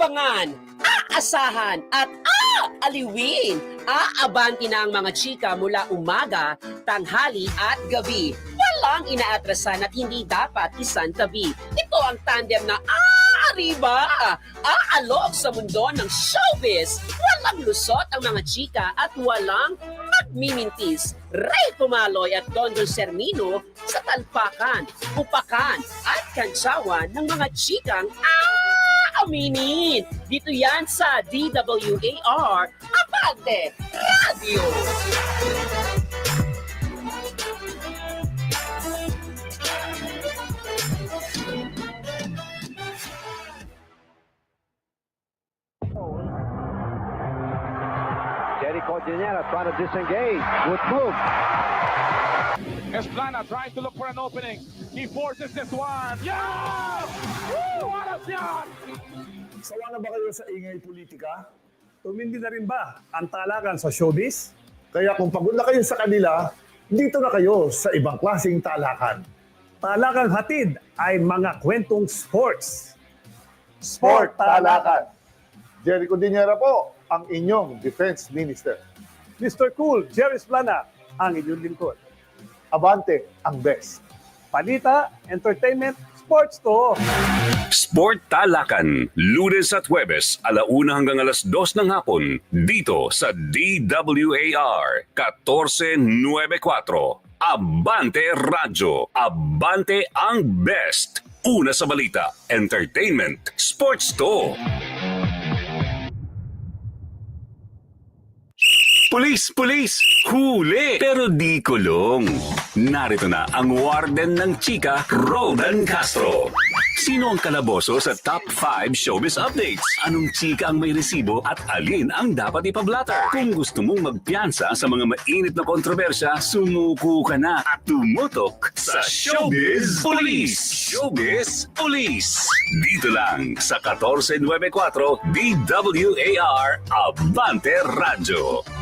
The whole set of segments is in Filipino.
aabangan, aasahan at aaliwin. Aabanti na ang mga chika mula umaga, tanghali at gabi. Walang inaatrasan at hindi dapat isang tabi. Ito ang tandem na aariba, aalok sa mundo ng showbiz. Walang lusot ang mga chika at walang magmimintis. Ray Pumaloy at Don Don Sermino sa talpakan, upakan at kantsawan ng mga chikang aaminin. Dito yan sa DWAR, Abante Radio. Jerry Cordillera trying to disengage. Good move. Esplana trying to look for an opening. He forces this one. Yeah! Woo! What a shot! Sawa na ba kayo sa ingay politika? Tumindi na rin ba ang talakan sa showbiz? Kaya kung pagod na kayo sa kanila, dito na kayo sa ibang klaseng talakan. Talakang hatid ay mga kwentong sports. Sport Talakan. Jerry Cordillera po, ang inyong Defense Minister. Mr. Cool, Jerry Splana, ang inyong lingkod. Abante ang best. Palita, entertainment, sports to. Sport Talakan, Lunes at Huwebes, alauna hanggang alas dos ng hapon, dito sa DWAR 1494. Abante Radyo, Abante ang best. Una sa balita, entertainment, sports to. Pulis! Pulis! Huli! Pero di kulong. Narito na ang warden ng chika, Rodan Castro. Sino ang kalaboso sa top 5 showbiz updates? Anong chika ang may resibo at alin ang dapat ipablatter? Kung gusto mong magpiyansa sa mga mainit na kontrobersya, sumuko ka na at tumutok sa Showbiz Police! Showbiz Police! Dito lang sa 1494 DWAR Abante Radyo.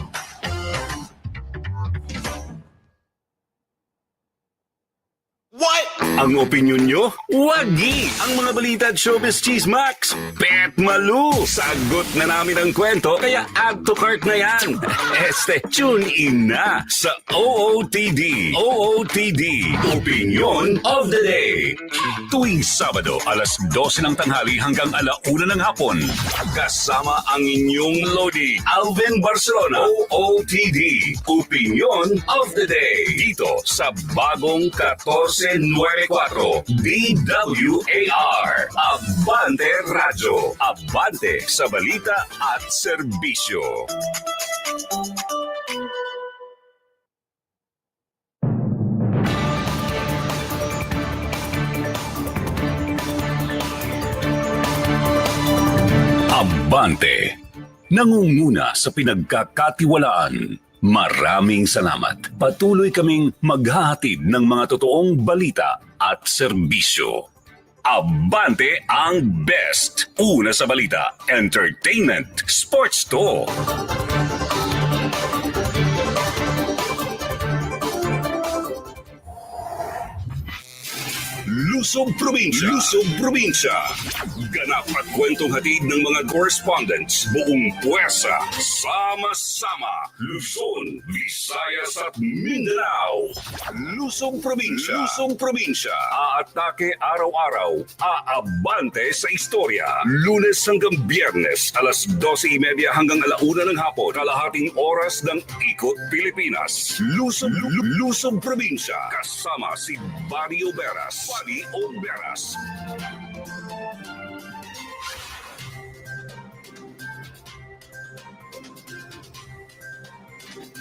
Ang opinion nyo? Wagi! Ang mga balita at showbiz chismax! Pet Malu! Sagot na namin ang kwento, kaya add to cart na yan! Este, tune in na sa OOTD. OOTD. Opinion of the Day. Tuwing Sabado, alas 12 ng tanghali hanggang alauna ng hapon. Kasama ang inyong Lodi, Alvin Barcelona. OOTD. Opinion of the Day. Dito sa bagong 1494 DWAR. Abante Radyo. Abante sa balita at serbisyo. Abante. Nangunguna sa pinagkakatiwalaan. Maraming salamat. Patuloy kaming maghahatid ng mga totoong balita at serbisyo. Abante ang best. Una sa balita, entertainment, sports to. Lusog Probinsya. Lusog Probinsya. Ganap at kwentong hatid ng mga correspondents. Buong puwersa. Sama-sama. Luzon, Visayas at Mindanao. Lusog Probinsya. Lusog Probinsya. Aatake araw-araw. Aabante sa istorya. Lunes hanggang biyernes. Alas 12.30 hanggang alauna ng hapon. Kalahating oras ng Ikot Pilipinas. Lusog, Lu- Lusog Probinsya. Kasama si Barrio Beras. Barrio Beras.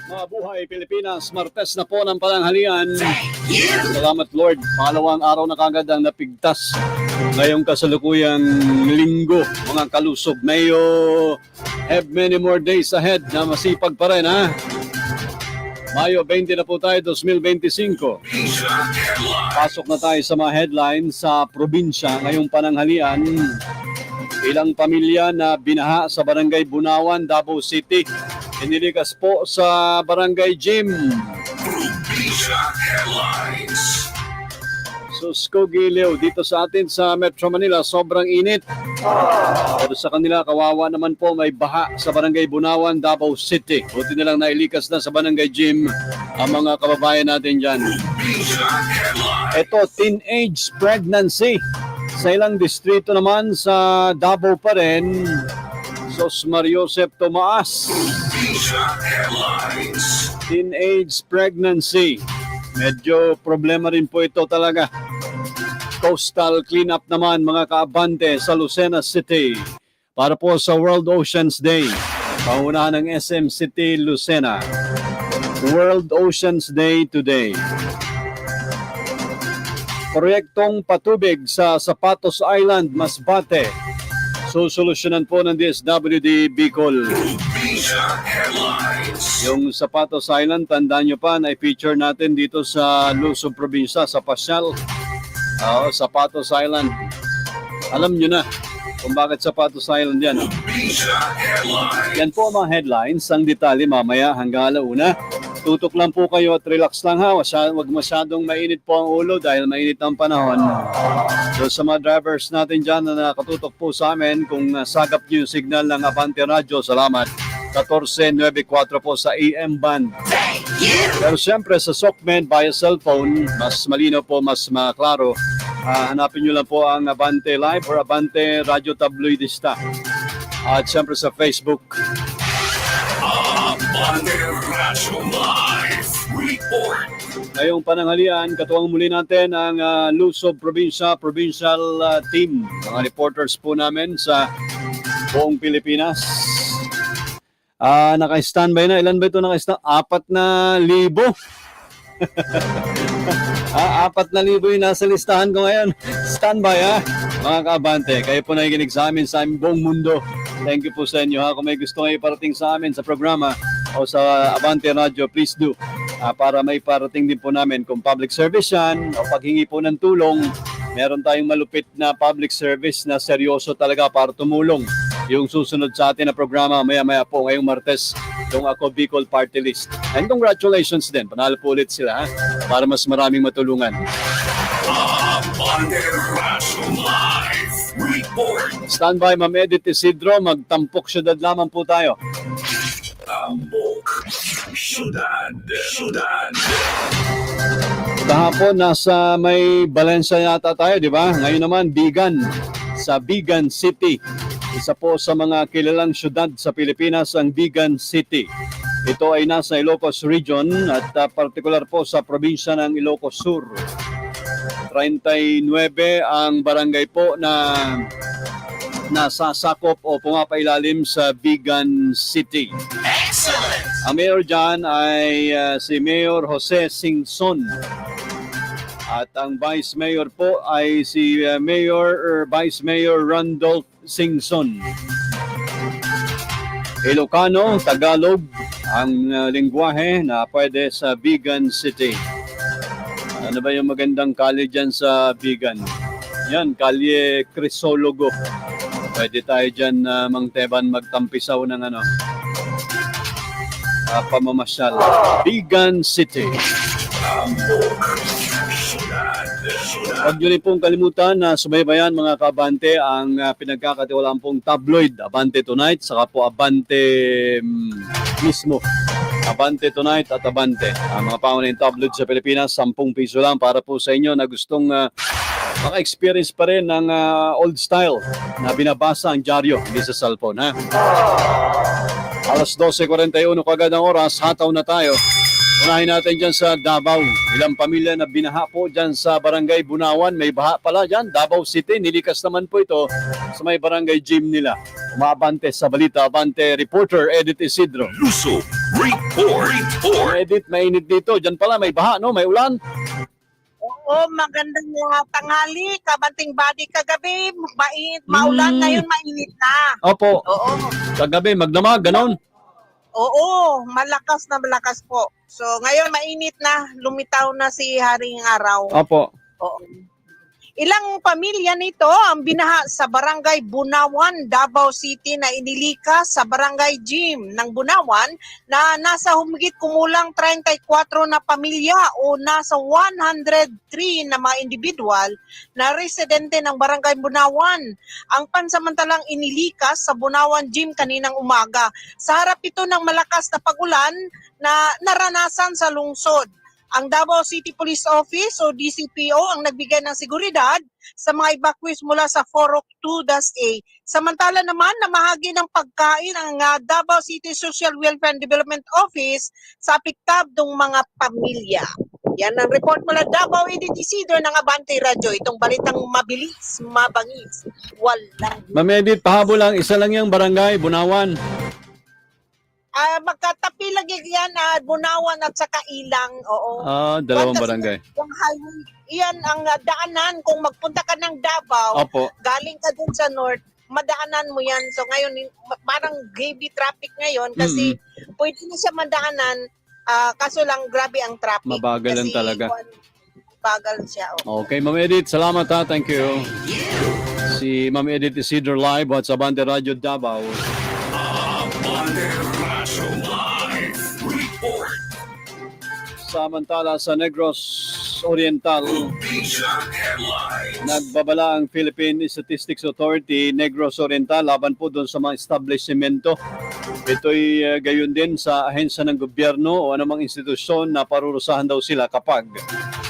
Mabuhay Pilipinas, Martes na po ng pananghalian. Salamat Lord, pangalawang araw na kagad ang napigtas ngayong kasalukuyang linggo, mga kalusob. May uh, have many more days ahead na masipag pa rin ha. Mayo 20 na po tayo, 2025. Pasok na tayo sa mga headlines sa probinsya ngayong pananghalian. Ilang pamilya na binaha sa Barangay Bunawan, Davao City. Inilikas po sa Barangay Gym. So, Skogilio, dito sa atin sa Metro Manila, sobrang init. Pero sa kanila, kawawa naman po, may baha sa Barangay Bunawan, Davao City. Buti na lang nailikas na sa Barangay Gym ang mga kababayan natin dyan. Ito, teenage pregnancy. Sa ilang distrito naman sa Davao pa rin, Sos Mariosep Tomaas. Teenage pregnancy. Medyo problema rin po ito talaga. Coastal cleanup naman mga kaabante sa Lucena City para po sa World Oceans Day. Pangunahan ng SM City, Lucena. World Oceans Day today. Proyektong patubig sa Zapatos Island, Masbate. Susolusyonan po ng DSWD Bicol. Yung Zapatos Island, tandaan nyo pa, na-feature natin dito sa Luzon Probinsya, sa Pasyal. Oo, Zapatos Island. Alam nyo na kung bakit Zapatos Island yan. oh. Yan po mga headlines. Ang detalye mamaya hanggang alauna. Tutok lang po kayo at relax lang ha. Masya, wag masyadong mainit po ang ulo dahil mainit ang panahon. So sa mga drivers natin dyan na nakatutok po sa amin, kung uh, sagap nyo yung signal ng Avante Radio, salamat. 1494 po sa AM band. Pero siyempre sa Sockman via cellphone, mas malino po, mas maklaro. Ah, hanapin nyo lang po ang Avante Live or Avante Radio Tabloidista. At siyempre sa Facebook. Ngayong pananghalian, katuwang muli natin ang uh, Luzon Provincia Provincial ah, Team. Mga reporters po namin sa buong Pilipinas. Ah, naka-standby na. Ilan ba ito naka-standby? Apat na libo. Ah, apat na libo yung nasa listahan ko ngayon. Standby ha, mga kaabante. Kayo po nakikinig sa amin sa aming buong mundo. Thank you po sa inyo ha. Kung may gusto kayo parating sa amin sa programa o sa Abante Radio, please do. Ah, para may parating din po namin kung public service yan o paghingi po ng tulong. Meron tayong malupit na public service na seryoso talaga para tumulong. Yung susunod sa atin na programa maya-maya po ngayong Martes, yung ako Bicol Party List. And congratulations din, panalo po ulit sila ha, para mas maraming matulungan. Standby, Ma'am Edith Isidro, magtampok syudad lamang po tayo. Kahapon nasa may Valencia yata tayo, di ba? Ngayon naman, Bigan, sa Bigan City. Isa po sa mga kilalang syudad sa Pilipinas ang Bigan City. Ito ay nasa Ilocos Region at uh, partikular po sa probinsya ng Ilocos Sur. 39 ang barangay po na nasasakop o pumapailalim sa Bigan City. Ang mayor dyan ay uh, si Mayor Jose Singson. At ang vice mayor po ay si uh, Mayor or Vice Mayor Randolph Singson. Ilocano, Tagalog, ang uh, lingwahe na pwede sa Bigan City. Ano ba yung magandang kalye dyan sa Bigan? Yan, kalye Crisologo. Pwede tayo dyan, uh, Mang Teban, magtampisaw ng ano, uh, pamamasyal. Bigan City. Huwag nyo rin pong kalimutan na subaybayan mga kabante ang uh, pinagkakatiwalaan pong tabloid Abante Tonight saka po Abante mm, mismo. Abante Tonight at Abante. Ang mga pangunahing tabloid sa Pilipinas, 10 piso lang para po sa inyo na gustong uh, maka-experience pa rin ng uh, old style na binabasa ang dyaryo, hindi sa cellphone. Ha? Alas 12.41 kagad ang oras, hataw na tayo. Unahin natin dyan sa Davao. Ilang pamilya na binaha po dyan sa Barangay Bunawan. May baha pala dyan, Davao City. Nilikas naman po ito sa may barangay gym nila. Umabante sa balita, abante reporter Edith Isidro. Luso Report. Report. Edith, mainit dito. Dyan pala, may baha, no? May ulan. Oo, magandang uh, tanghali, kabanting body kagabi, mainit, maulan, Mm. ngayon mainit na. Opo, Oo, kagabi, magdamag, ganon. oo, malakas na malakas po. So, ngayon mainit na, lumitaw na si Haring Araw. Opo. Oo. Ilang pamilya nito ang binaha sa barangay Bunawan, Davao City na inilika sa barangay Gym ng Bunawan na nasa humigit kumulang 34 na pamilya o nasa 103 na mga individual na residente ng barangay Bunawan. Ang pansamantalang inilikas sa Bunawan Gym kaninang umaga. Sa harap ito ng malakas na pagulan na naranasan sa lungsod. Ang Davao City Police Office o DCPO ang nagbigay ng seguridad sa mga evacuees mula sa Forok 2-A. Samantala naman, namahagi ng pagkain ang ah, Davao City Social Welfare and Development Office sa apektadong mga pamilya. Yan ang report mula Davao Edit Isidro ng Abante Radio. Itong balitang mabilis, mabangis, walang Ma'am Edith, pahabol lang, isa lang yung barangay, Bunawan. Ah, magkatapi lagi yan, ah, Bunawan at saka Ilang. Oo. Ah, dalawang Kasi barangay. Yung highway, iyan ang ah, daanan kung magpunta ka ng Davao, Opo. galing ka dun sa north, madaanan mo yan. So ngayon, parang heavy traffic ngayon kasi pwede na siya madaanan, ah, kaso lang grabe ang traffic. Mabagal lang Kasi, talaga. kuwan, Bagal siya. oh. Okay, Ma'am Edith, salamat ha. Thank you. Si Ma'am Edith Isidro Live at sa Bande Radio Davao. Samantala sa Negros Oriental, nagbabala ang Philippine Statistics Authority Negros Oriental laban po doon sa mga establishmento. Ito'y uh, gayon din sa ahensya ng gobyerno o anumang institusyon na parurusahan daw sila kapag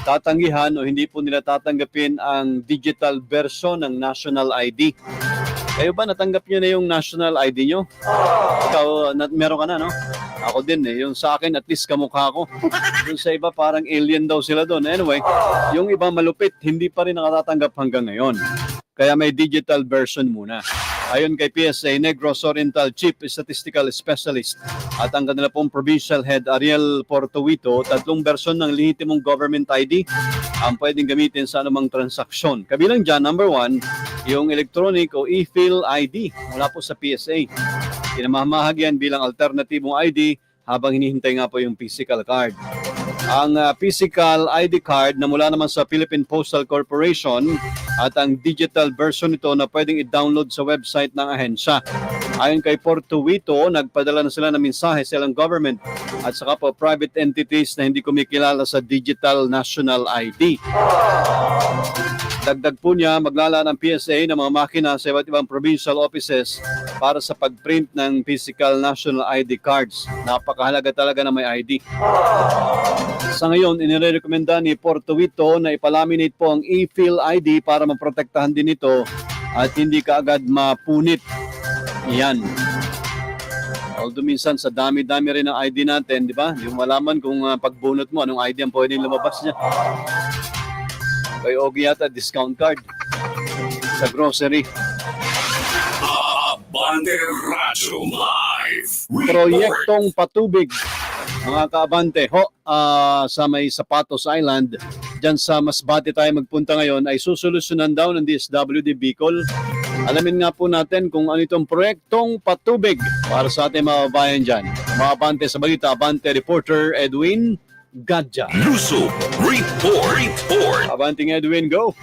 tatanggihan o hindi po nila tatanggapin ang digital version ng national ID. Kayo ba natanggap nyo na yung national ID nyo? Ikaw, na, meron ka na, no? Ako din eh. Yung sa akin, at least kamukha ko. Yung sa iba, parang alien daw sila doon. Anyway, yung iba malupit, hindi pa rin nakatatanggap hanggang ngayon. Kaya may digital version muna. Ayon kay PSA, Negros Oriental Chief Statistical Specialist at ang kanila pong Provincial Head Ariel Portuito, tatlong version ng lehitimong government ID ang pwedeng gamitin sa anumang transaksyon. Kabilang dyan, number one, yung electronic o e-fill ID mula po sa PSA. Pinamamahag yan bilang alternatibong ID habang hinihintay nga po yung physical card. Ang ah, physical ID card na mula naman sa Philippine Postal Corporation at ang digital version nito na pwedeng i-download sa website ng ahensya. Ayon kay Portuito, nagpadala na sila ng mensahe sa ilang government at saka po private entities na hindi kumikilala sa digital national ID. Dagdag po niya, maglala ng PSA ng mga makina sa iba't ibang provincial offices para sa pag-print ng physical national ID cards. Napakahalaga talaga na may ID. Sa ngayon, inirekomenda ni Portuito na ipalaminate po ang e-fill ID para maprotektahan din ito at hindi kaagad mapunit. Yan. Although minsan sa dami-dami rin ng ID natin, di ba? Hindi mo malaman kung uh, pagbunot mo, anong ID ang pwedeng lumabas niya. Kay Ogie yata, discount card sa grocery. Abante Radyo Live. Proyektong patubig mga kaabante ho ah, sa may Sapatos Island dyan sa Masbate tayo magpunta ngayon ay susolusyonan daw ng DSWD Bicol alamin nga po natin kung ano itong proyektong patubig para sa ating mga babayan dyan mga abante sa balita abante reporter Edwin Gadja Luso Report. Report. Abanting Edwin go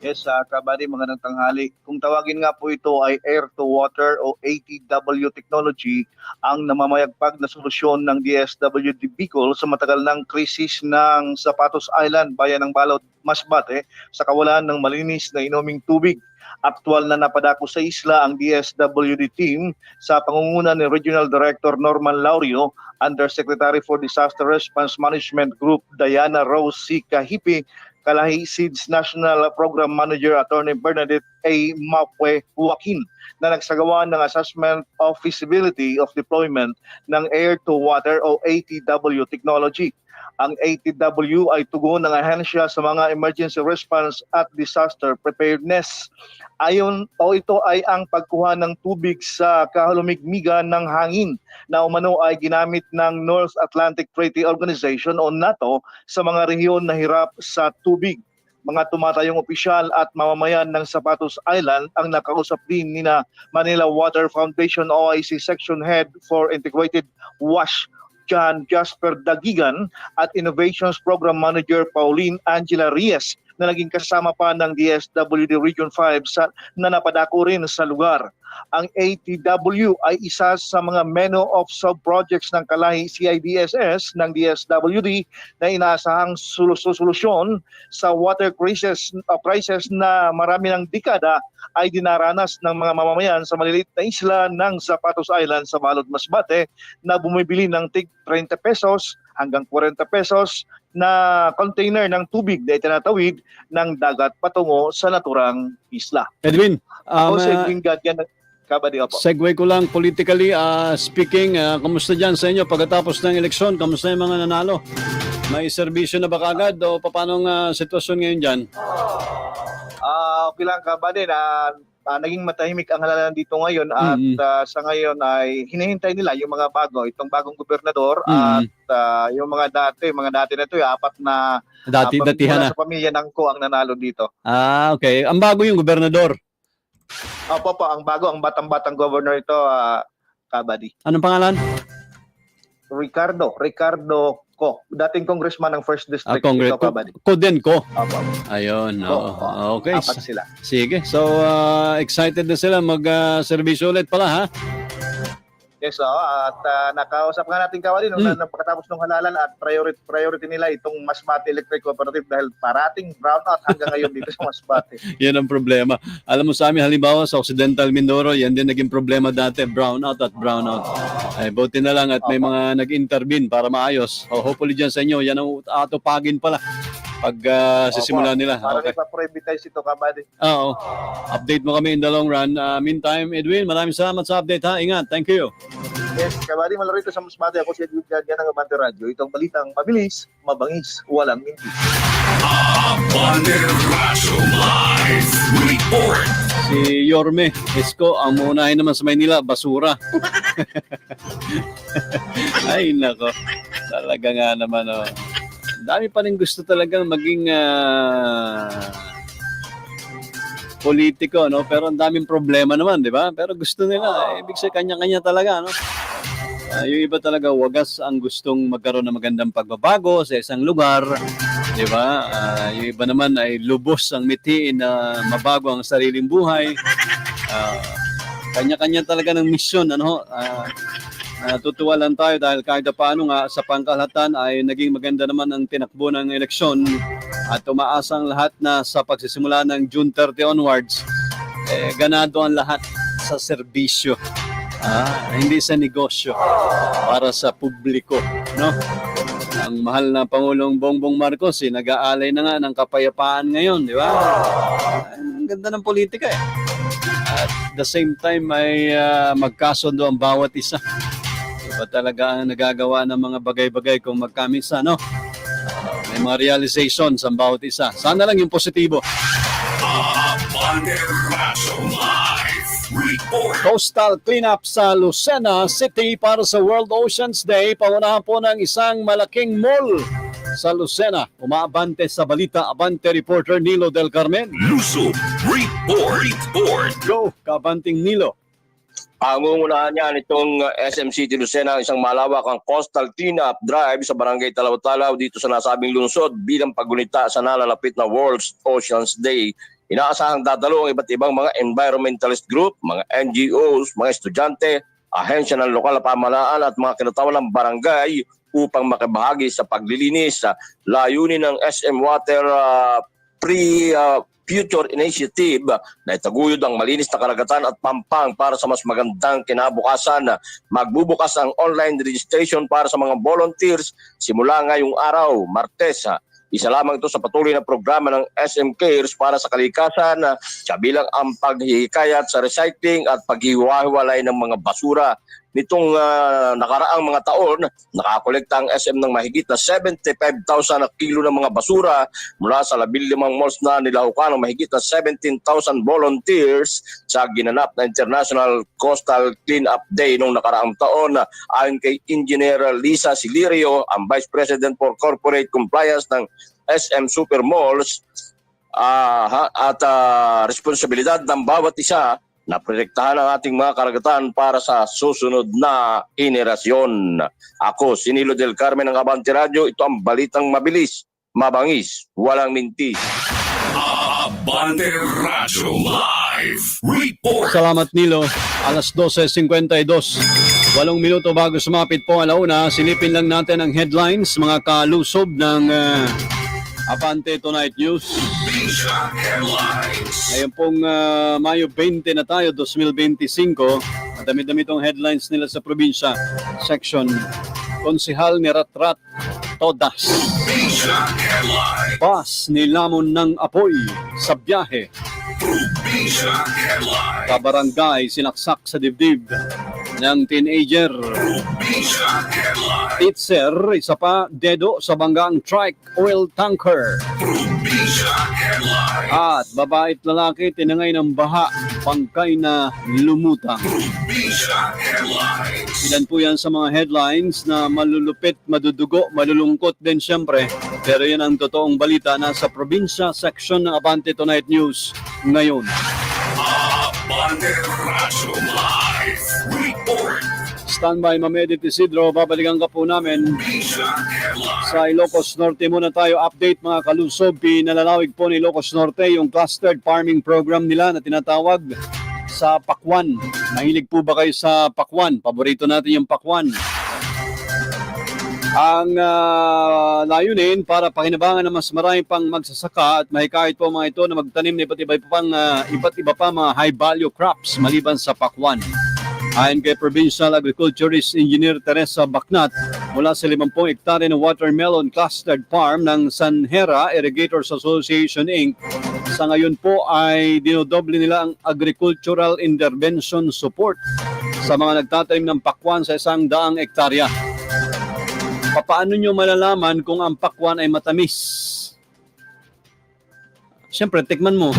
Yes, sa kabady, magandang tanghali. Kung tawagin nga po ito ay air to water o ATW technology, ang namamayagpag na solusyon ng DSWD Bicol sa matagal ng krisis ng Zapatos Island, bayan ng Balot, Masbate, sa kawalan ng malinis na inuming tubig. Aktual na napadako sa isla ang DSWD team sa pangunguna ni Regional Director Norman Laurio, Undersecretary for Disaster Response Management Group Diana Rose C. Kahipi, Kalahi Seeds National Program Manager Attorney Bernadette A. Mapwe Joaquin na nagsagawa ng assessment of feasibility of deployment ng air-to-water o ATW technology. Ang ATW ay tugon ng ahensya sa mga emergency response at disaster preparedness. Ayon o ito ay ang pagkuha ng tubig sa kahalumigmigan ng hangin na umano ay ginamit ng North Atlantic Treaty Organization o NATO sa mga rehiyon na hirap sa tubig. Mga tumatayong opisyal at mamamayan ng Zapatos Island ang nakausap din ni na Manila Water Foundation OIC Section Head for Integrated WASH John Jasper Dagigan at Innovations Program Manager Pauline Angela Reyes na naging kasama pa ng DSWD Region 5 sa, na napadako rin sa lugar. Ang ATW ay isa sa mga menu of sub-projects ng Kalahi CIDSS ng DSWD na inaasahang solusyon sa water crisis, uh, crisis na marami ng dekada ay dinaranas ng mga mamamayan sa maliliit na isla ng Zapatos Island sa Balod Masbate na bumibili ng tig 30 pesos hanggang 40 pesos na container ng tubig na itinatawid ng dagat patungo sa naturang isla. Edwin, um, si uh, Edwin Gadyan ng Kabady po. segue ko lang politically uh, speaking, uh, kamusta dyan sa inyo pagkatapos ng eleksyon? Kamusta yung mga nanalo? May serbisyo na ba kagad o paano ang uh, sitwasyon ngayon dyan? Ah, okay lang Kabady na ah, naging matahimik ang halalan dito ngayon at Mhm. ah, sa ngayon ay hinihintay nila yung mga bago, itong bagong gobernador Mhm. at ah, yung mga dati, mga dati na ito, yung apat na Dati, ah, datihan na. sa pamilya ng ko ang nanalo dito. Ah, okay. Ang bago yung gobernador. Opo po, ang bago, ang batang-batang governor ito, ah, Kabady. Anong pangalan? Ricardo, Ricardo Ko, dating congressman ng First Ah, District Congress. ito, Kabady. Kodenko. Opo, Ayun. Ko, oo. okay. apat sila. Sige. So, uh, excited na sila mag-servisyo ulit pala, ha? Yes, oo. at ah, nakausap nga natin Kabady nung Mm. mm. pagkatapos ng halalan at priority, priority nila itong Masbate Electric Cooperative dahil parating brownout hanggang ngayon dito sa Masbate. Yan ang problema. Alam mo sa amin, halimbawa sa Occidental Mindoro, yan din naging problema dati, brownout at brownout. Ay, buti na lang at may mga nag-intervene para maayos. O, hopefully dyan sa inyo, yan ang atupagin pala pag uh, sisimula nila. Para Okay. ipa-privatize ito, Kabady. Oo. Update mo kami in the long run. Uh, meantime, Edwin, maraming salamat sa update ha. Ingat. Thank you. Yes, Kabady, malaro ito sa Masbate. Ako si Edwin Gadyan ng Abante Radio. Itong balitang mabilis, mabangis, walang minti. Abante Razo Live Report. Si Yorme Esco, ang muunahin naman sa Maynila, basura. Ay, nako. Talaga nga naman, oh. Dami pa rin gusto talagang maging ah, politiko, no? Pero ang daming problema naman, di ba? Pero gusto nila, eh, ibig sabihin, kanya-kanya talaga, no? Ah, yung iba talaga, wagas ang gustong magkaroon ng magandang pagbabago sa isang lugar, di ba? Ah, yung iba naman ay lubos ang mitiin na mabago ang sariling buhay. Ah, kanya-kanya talaga ng misyon, ano? Ah, Natutuwa lang tayo dahil kahit paano nga sa pangkalahatan ay naging maganda naman ang tinakbo ng eleksyon at umaasang lahat na sa pagsisimula ng June 30 onwards, eh, ganado ang lahat sa serbisyo. Ah, hindi sa negosyo para sa publiko, no? Ang mahal na Pangulong Bongbong Marcos, eh, nag-aalay na nga ng kapayapaan ngayon, di ba? Ang ganda ng politika eh. At the same time ay ah, magkasundo ang bawat isa. Iba talaga ang nagagawa ng mga bagay-bagay kung magkamisa, no? May mga realizations ang bawat isa. Sana lang yung positibo. Coastal cleanup sa Lucena City para sa World Oceans Day. Pangunahan po ng isang malaking mall sa Lucena. Umaabante sa balita, abante reporter Nilo Del Carmen. Luso Report. Report. Go, kabanting Nilo. Pangungunahan niya nitong uh, SM City Lucena ang isang malawakang coastal cleanup drive sa barangay Talaw-Talaw dito sa nasabing lungsod bilang paggunita sa nalalapit na World Oceans Day. Inaasahang dadalo ang iba't ibang mga environmentalist group, mga NGOs, mga estudyante, ahensya ng lokal na pamahalaan at mga kinatawan ng barangay upang makibahagi sa paglilinis sa layunin ng SM Water uh, Pre uh, Future Initiative na itaguyod ang malinis na karagatan at pampang para sa mas magandang kinabukasan. Magbubukas ang online registration para sa mga volunteers simula ngayong araw, Martes. Isa lamang ito sa patuloy na programa ng SM Cares para sa kalikasan na kabilang ang paghihikayat sa recycling at paghiwa-hiwalay ng mga basura. Nitong ah, nakaraang mga taon, nakakolekta ang SM ng mahigit na 75,000 na kilo ng mga basura mula sa 15 malls na nilahukan ng mahigit na 17,000 volunteers sa ginanap na International Coastal Cleanup Day noong nakaraang taon. Ayon kay Engineer Lisa Silirio, ang Vice President for Corporate Compliance ng SM Super Malls, ha- at ah, responsibilidad ng bawat isa na protektahan ang ating mga karagatan para sa susunod na henerasyon. Ako, Sinilo del Carmen ng Abante Radio, ito ang balitang mabilis, mabangis, walang minti. Abante Radyo Live Report. Salamat Nilo. Alas 12.52. Walong minuto bago sumapit po alauna, silipin lang natin ang headlines, mga kalusob ng ah, Abante Tonight News. Ngayon pong ah, Mayo 20 na tayo, 2025. Ang dami-dami itong headlines nila sa probinsya. Section, Konsihal ni Ratrat Todas. Bus nilamon ng apoy sa biyahe. Kabarangay sinaksak sa dibdib ng teenager. Itzer, isa pa, dedo sa banggang trike oil tanker. At babae at lalaki tinangay ng baha, pangkay na lumutang. Ilan po yan sa mga headlines na malulupit, madudugo, malulungkot din siyempre. Pero yan ang totoong balita na sa probinsya section ng Abante Tonight News ngayon. Abante Radyo Live Report. Standby, Ma'am Edith Isidro, babalikan ka po namin. Sa Ilocos Norte muna tayo update mga kalusob. Pinalalawig po ni Ilocos Norte yung clustered farming program nila na tinatawag sa Pakwan. Mahilig po ba kayo sa Pakwan? Paborito natin yung Pakwan. Ang ah, layunin para pakinabangan ng mas marami pang magsasaka at mahikayat po mga ito na magtanim ng iba't iba pang ah, iba't iba pa mga high value crops maliban sa Pakwan. Ayon kay Provincial Agriculturist Engineer Teresa Bacnat, mula sa 50 hektare ng watermelon clustered farm ng Sanhera Irrigators Association Inc. Sa ngayon po ay dinodoble nila ang agricultural intervention support sa mga nagtatanim ng pakwan sa isang daang ektarya. Papaano nyo malalaman kung ang pakwan ay matamis? Siyempre, tikman mo.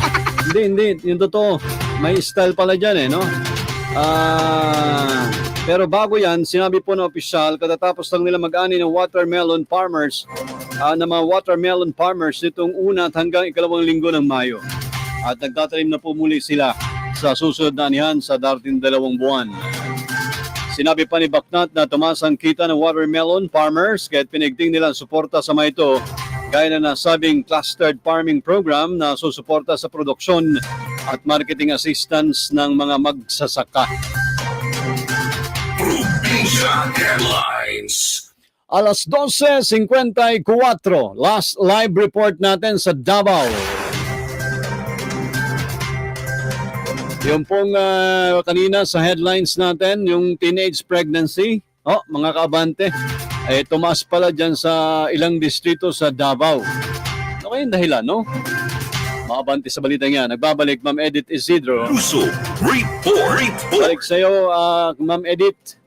hindi, hindi. Yung totoo. May style pala dyan eh, no? Ah, pero bago yan, sinabi po ng opisyal, katatapos lang nila mag-ani ng watermelon farmers, ah, ng mga watermelon farmers nitong una at hanggang ikalawang linggo ng Mayo. At nagtatanim na po muli sila sa susunod na anihan sa darating dalawang buwan. Sinabi pa ni Baknat na tumaas ang kita ng watermelon farmers kahit pinigting nila ang suporta sa mga ito gaya na nasabing clustered farming program na susuporta sa produksyon at marketing assistance ng mga magsasaka. Probinsya Headlines. Alas 12.54, last live report natin sa Davao. Yung pong ah, kanina sa headlines natin, yung teenage pregnancy, oh, mga kaabante, eh, tumaas pala dyan sa ilang distrito sa Davao. Ano kayong dahilan, no? Mga abante sa balita niya. Nagbabalik, Ma'am Edith Isidro. Luso Report. Report. Balik sa'yo, ah, Ma'am Edith.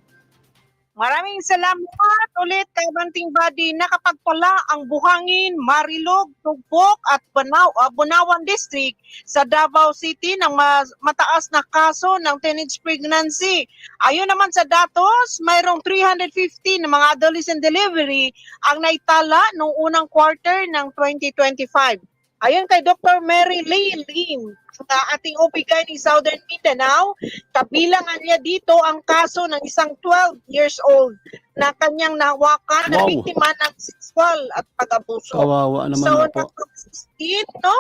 Maraming salamat ulit kay Banting Body nakapagpala ang Buhangin, Marilog, Tugpok at Banaw, ah, Bunawan District sa Davao City ng mas, mataas na kaso ng teenage pregnancy. Ayon naman sa datos, mayroong 350 na mga adolescent delivery ang naitala noong unang quarter ng 2025. Ayon kay Dr. Mary Lee Lim, sa ating OPG ni Southern Mindanao, kabilangan niya dito ang kaso ng isang 12 years old na kanyang nahawakan na Wow. biktima ng sexual at pag-abuso. Kawawa naman so, na po. nag- no?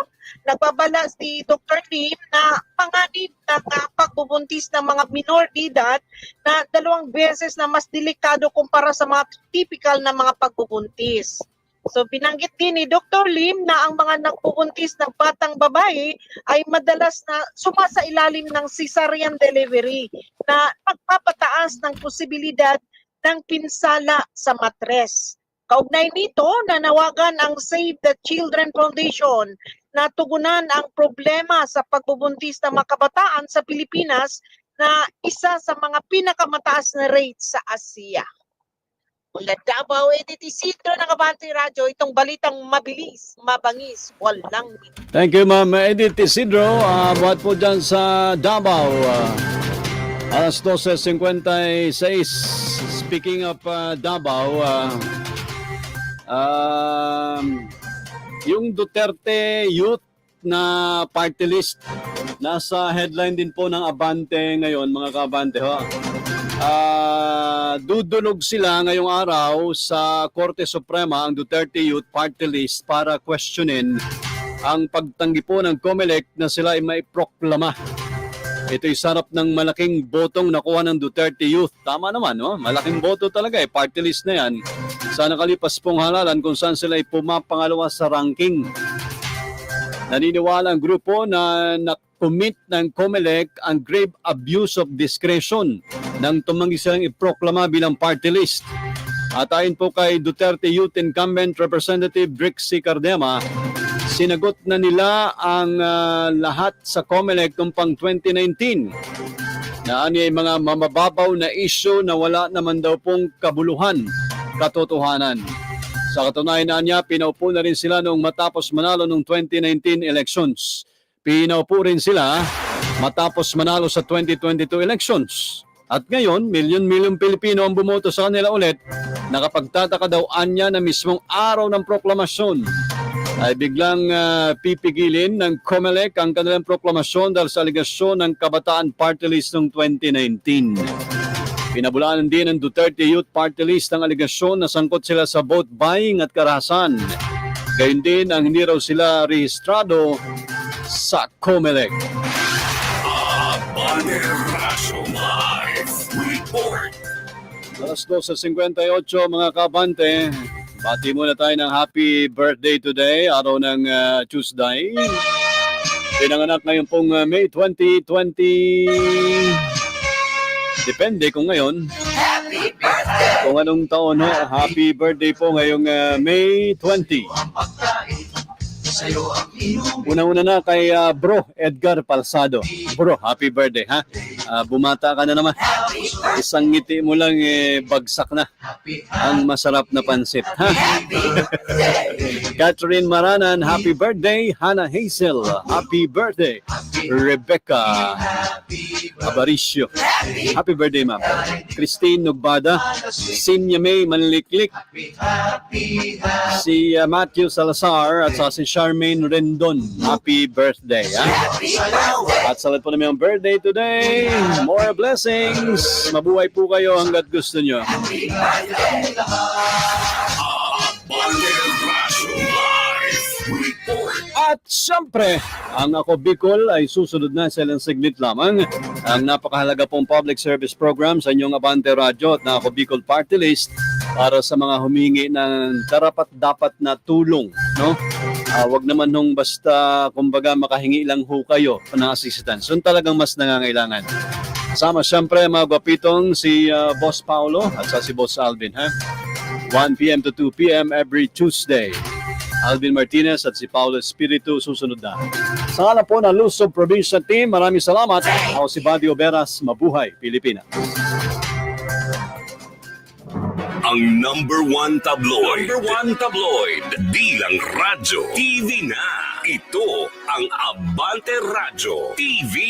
Nagbabala si Dr. Lim na panganib ng uh, pagbubuntis ng mga minor de edad na dalawang beses na mas delikado kumpara sa mga typical na mga pagbubuntis. So binanggit din ni Dr. Lim na ang mga nagbubuntis ng batang babae ay madalas na sumasailalim ng cesarean delivery na magpapataas ng posibilidad ng pinsala sa matres. Kaugnay nito, nanawagan ang Save the Children Foundation na tugunan ang problema sa pagbubuntis ng mga kabataan sa Pilipinas na isa sa mga pinakamataas na rate sa Asia. Mula Davao, Edith Isidro ng Abante Radio, itong balitang mabilis, mabangis, walang Thank you, Ma'am Edith Isidro. Uh, buhat po dyan sa Davao. ah, alas 12.56. Speaking of ah, Davao, ah, um, yung Duterte Youth na party list, nasa headline din po ng Abante ngayon, mga kaabante. Ho. Ah, dudulog sila ngayong araw sa Korte Suprema ang Duterte Youth Party List para questionin ang pagtanggi po ng COMELEC na sila ay may proklama. Ito'y sarap ng malaking botong nakuha ng Duterte Youth. Tama naman, no? Malaking boto talaga eh. Party list na yan. Sa nakalipas pong halalan kung saan sila ay pumapangalawa sa ranking. Naniniwala ang grupo na na-commit ng COMELEC ang grave abuse of discretion nang tumanggi silang iproklama bilang party list. At ayon po kay Duterte Youth Incumbent Representative Drixie Cardema, sinagot na nila ang ah, lahat sa COMELEC noong pang 2019 na ay mga mamababaw na issue na wala naman daw pong kabuluhan, katotohanan. Sa katunayan na niya, pinaupo na rin sila noong matapos manalo noong 2019 elections. Pinaupo rin sila matapos manalo sa 2022 elections. At ngayon, milyon-milyon Pilipino ang bumoto sa kanila ulit. Nakapagtataka daw anya na mismong araw ng proklamasyon ay biglang ah, pipigilin ng COMELEC ang kanilang proklamasyon dahil sa aligasyon ng Kabataan Party List noong 2019. Pinabulaan din ng Duterte Youth Party List ang aligasyon na sangkot sila sa vote buying at karahasan. Gayun din ang hindi raw sila rehistrado sa COMELEC. Alas 12.58 mga kabante. Bati muna tayo ng happy birthday today, araw ng ah, Tuesday. Pinanganak ngayon pong ah, May 2020. Depende kung ngayon. Kung anong taon ho. Happy birthday po ngayong ah, May 20. Una-una na kay ah, Bro Edgar Palsado. Bro, happy birthday ha. Ah, bumata ka na naman. Isang ngiti mo lang eh, bagsak na. Ang masarap na pansit. Ha? Catherine Maranan, happy birthday. Hannah Hazel, happy birthday. Rebecca Abaricio, happy birthday ma'am. Christine Nugbada, Sinya May Manliklik, si uh, Matthew Salazar at sa si Charmaine Rendon, happy birthday. Ha? At sa lahat po namin ang birthday today, more blessings. Mabuhay po kayo hanggat gusto nyo. At syempre, ang Ako Bicol ay susunod na sa ilang segment lamang. Ang napakahalaga pong public service program sa inyong Abante Radio at na Ako Bicol Party List para sa mga humingi ng karapat dapat na tulong. No? Ah, wag naman nung basta kumbaga makahingi lang ho kayo ng assistance. Yun talagang mas nangangailangan. Kasama syempre mga gwapitong si ah, Boss Paulo at sa si Boss Alvin. Ha? 1 p.m. to 2 p.m. every Tuesday. Alvin Martinez at si Paulo Espiritu susunod na. Sa po ng Luzon Provincial Team, maraming salamat. Ako si Badio Beras, Mabuhay, Pilipinas. Ang number one tabloid. Number one tabloid. Bilang radyo. TV na. Ito ang Abante Radyo TV.